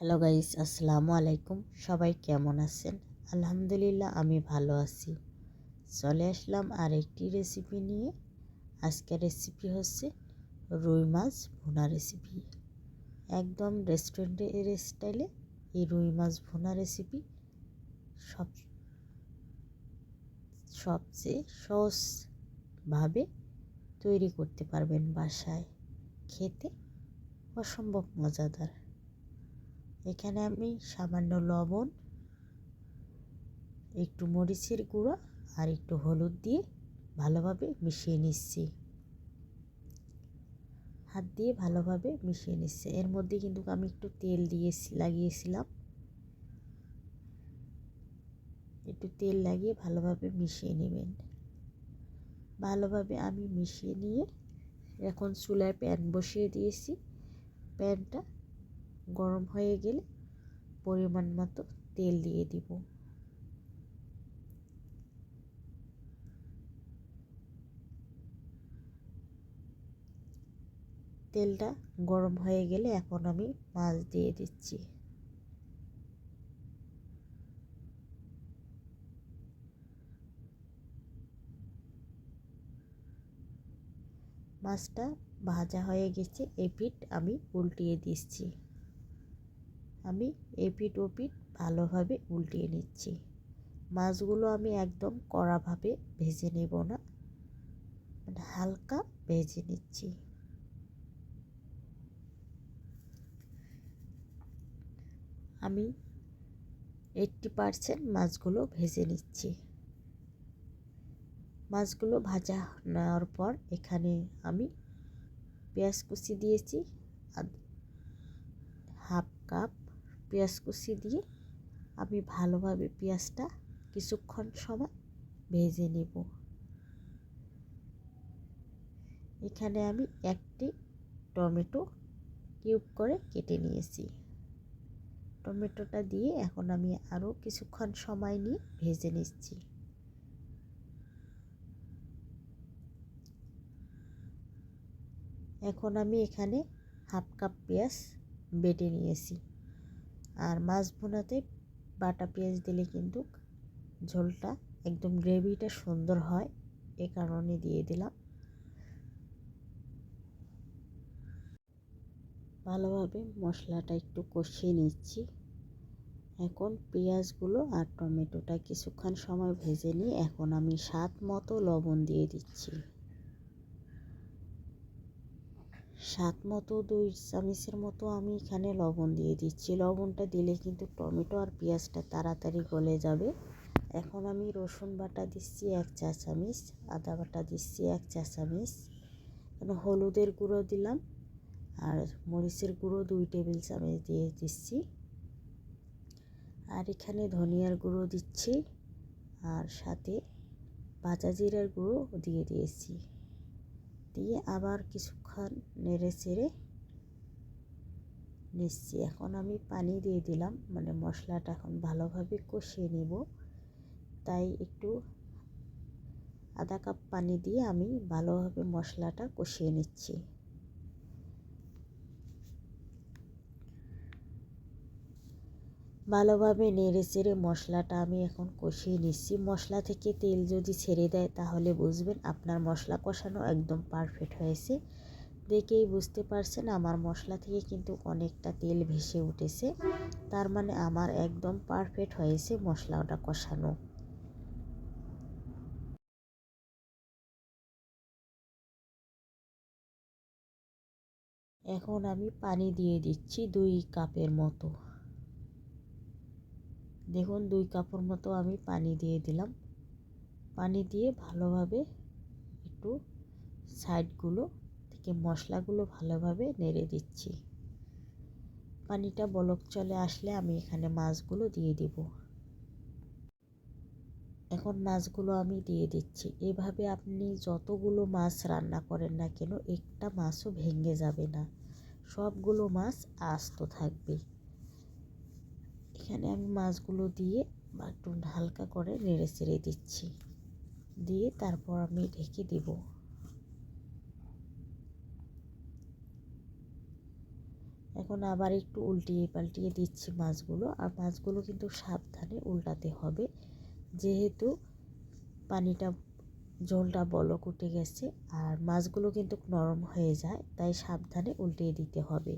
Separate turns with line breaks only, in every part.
Hello guys, আসসালামু আলাইকুম। সবাই কেমন আছেন? আলহামদুলিল্লাহ, আমি ভালো আছি। চলে আসলাম আরেকটি রেসিপি নিয়ে। আজকের রেসিপি হচ্ছে রুই মাছ ভুনা রেসিপি একদম রেস্টুরেন্টের স্টাইলে এই রুই মাছ ভুনা রেসিপি সব, সবচেয়ে সহজভাবে তৈরি করতে পারবেন বাসায়। খেতে অসম্ভব মজাদার। এখানে আমি সামান্য লবণ, একটু মরিচের গুঁড়ো আর একটু হলুদ দিয়ে ভালোভাবে মিশিয়ে নিচ্ছি। হাত দিয়ে ভালোভাবে মিশিয়ে নিচ্ছে। এর মধ্যে কিন্তু আমি একটু তেল দিয়ে লাগিয়েছিলাম। একটু তেল লাগিয়ে ভালোভাবে মিশিয়ে নেবেন। ভালোভাবে আমি মিশিয়ে নিয়ে এখন চুলায় প্যান বসিয়ে দিয়েছি। প্যানটা গরম হয়ে গেলে পরিমাণ মতো তেল দিয়ে দিব। তেলটা গরম হয়ে গেলে এখন আমি মাছ দিয়ে দিচ্ছি। মাছটা ভাজা হয়ে গেছে এপিট আমি উল্টিয়ে দিচ্ছি। আমি এপিট ওপিট ভালোভাবে উল্টিয়ে নিচ্ছি। মাছগুলো আমি একদম কড়াভাবে ভেজে নেব না। মানে হালকা ভেজে নিচ্ছি। আমি এইটটি পারসেন্ট মাছগুলো ভেজে নিচ্ছি। মাছগুলো ভাজা নেওয়ার পর এখানে আমি পেঁয়াজ কুচি দিয়েছি। আর হাফ কাপ পেঁয়াজ কুচি দিয়ে আমি ভালোভাবে পেঁয়াজটা কিছুক্ষণ সময় ভেজে নেব। এখানে আমি একটি টমেটো কিউব করে কেটে নিয়েছি। টমেটোটা দিয়ে এখন আমি আরও কিছুক্ষণ সময় নিয়ে ভেজে নিচ্ছি। এখন আমি এখানে হাফ কাপ পেঁয়াজ বেটে নিয়েছি। আর মাছ ভুনাতে বাটা পেঁয়াজ দিলে কিন্তু ঝোলটা একদম গ্রেভিটা সুন্দর হয়, এ কারণে দিয়ে দিলাম। ভালোভাবে মশলাটা একটু কষিয়ে নিচ্ছি। এখন পেঁয়াজগুলো আর টমেটোটা কিছুক্ষণ সময় ভেজে নিয়ে এখন আমি স্বাদ মতো লবণ দিয়ে দিচ্ছি। স্বাদ মতো, দুই, চামচের মতো আমি এখানে লবণ দিয়ে দিচ্ছি। লবণটা দিলে কিন্তু টমেটো আর পেঁয়াজটা তাড়াতাড়ি গলে যাবে। এখন আমি রসুন বাটা দিচ্ছি এক চা চামচ, আদা বাটা দিচ্ছি এক চা চামচ, এখন হলুদের গুঁড়ো দিলাম আর মরিচের গুঁড়ো দুই টেবিল চামচ দিয়ে দিচ্ছি। আর এখানে ধনিয়ার গুঁড়ো দিচ্ছি আর সাথে ভাজা জিরার গুঁড়ো দিয়ে দিয়েছি। দিয়ে আবার কিছুক্ষণ নেড়ে চেড়ে নিচ্ছি। এখন আমি পানি দিয়ে দিলাম মানে মশলাটা এখন ভালোভাবে কষিয়ে নেব। তাই একটু আধা কাপ পানি দিয়ে আমি ভালোভাবে মশলাটা কষিয়ে নিচ্ছি। ভালোভাবে নেড়ে চেড়ে মশলাটা আমি এখন কষিয়ে নিচ্ছি। মশলা থেকে তেল যদি ছেড়ে দেয় তাহলে বুঝবেন আপনার মশলা কষানো একদম পারফেক্ট হয়েছে। দেখেই বুঝতে পারছেন আমার মশলা থেকে কিন্তু অনেকটা তেল ভেসে উঠেছে। তার মানে আমার একদম পারফেক্ট হয়েছে মশলাটা কষানো। এখন আমি পানি দিয়ে দিচ্ছি দুই কাপের মতো। দেখুন, দুই কাপড় মতো আমি পানি দিয়ে দিলাম। পানি দিয়ে ভালোভাবে একটু সাইডগুলো থেকে মশলাগুলো ভালোভাবে নেড়ে দিচ্ছি। পানিটা বলক চলে আসলে আমি এখানে মাছগুলো দিয়ে দিব। এখন মাছগুলো আমি দিয়ে দিচ্ছি। এভাবে আপনি যতগুলো মাছ রান্না করেন না কেন, একটা মাছও ভেঙে যাবে না। সবগুলো মাছ আস্ত থাকবে। এখানে আমি মাছগুলো দিয়ে একটু হালকা করে নেড়ে চেড়ে দিচ্ছি। দিয়ে তারপর আমি ঢেকে দিব। এখন আবার একটু উল্টিয়ে পাল্টিয়ে দিচ্ছি মাছগুলো। আর মাছগুলো কিন্তু সাবধানে উল্টাতে হবে। যেহেতু পানিটা ঝোলটা বলক উঠে গেছে আর মাছগুলো কিন্তু নরম হয়ে যায়, তাই সাবধানে উল্টিয়ে দিতে হবে।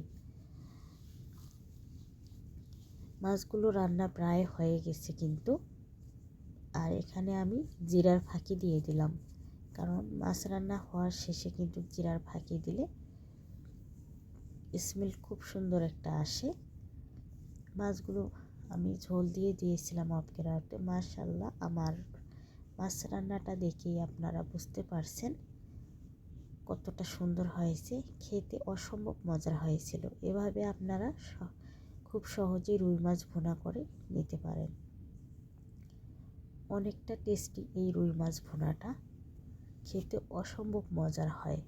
মাছগুলো রান্না প্রায় হয়ে গেছে কিন্তু। আর এখানে আমি জিরার ফাঁকি দিয়ে দিলাম। কারণ মাছ রান্না হওয়ার শেষে কিন্তু জিরার ফাঁকি দিলে স্মেল খুব সুন্দর একটা আসে। মাছগুলো আমি ঝোল দিয়ে দিয়েছিলাম অফকে রাতে মাশাল্লাহ আমার মাছ রান্নাটা দেখেই আপনারা বুঝতে পারছেন কতটা সুন্দর হয়েছে। খেতে অসম্ভব মজার হয়েছিল। এভাবে আপনারা খুব সহজেই রুই মাছ ভুনা করে নিতে পারেন। অনেকটা টেস্টি এই রুই মাছ ভুনাটা। খেতে অসম্ভব মজার হয়।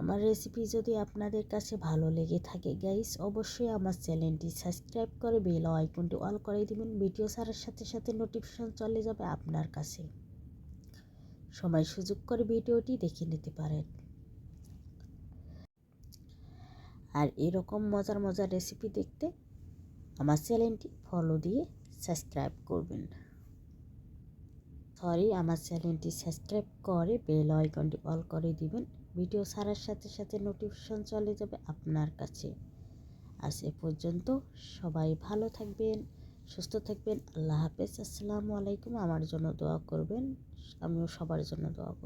আমার রেসিপি যদি আপনাদের কাছে ভালো লেগে থাকে গাইস অবশ্যই আমার চ্যানেলটি সাবস্ক্রাইব করে বেল আইকনটি অল করে দিবেন। ভিডিও ছাড়ার সাথে সাথে নোটিফিকেশন চলে যাবে আপনার কাছে। সময় সুযোগ করে ভিডিওটি দেখে নিতে পারেন। আর এরকম মজার মজার রেসিপি দেখতে আমার চ্যানেলটি ফলো দিয়ে সাবস্ক্রাইব করবেন। সরি আমার চ্যানেলটি সাবস্ক্রাইব করে বেল আইকনটি অল করে দিবেন। ভিডিও ছাড়ার সাথে সাথে নোটিফিকেশন চলে যাবে আপনার কাছে। আজ এ পর্যন্ত সবাই ভালো থাকবেন, সুস্থ থাকবেন। আল্লাহ হাফেজ। আসসালামু আলাইকুম। আমার জন্য দোয়া করবেন। আমিও সবার জন্য দোয়া করব।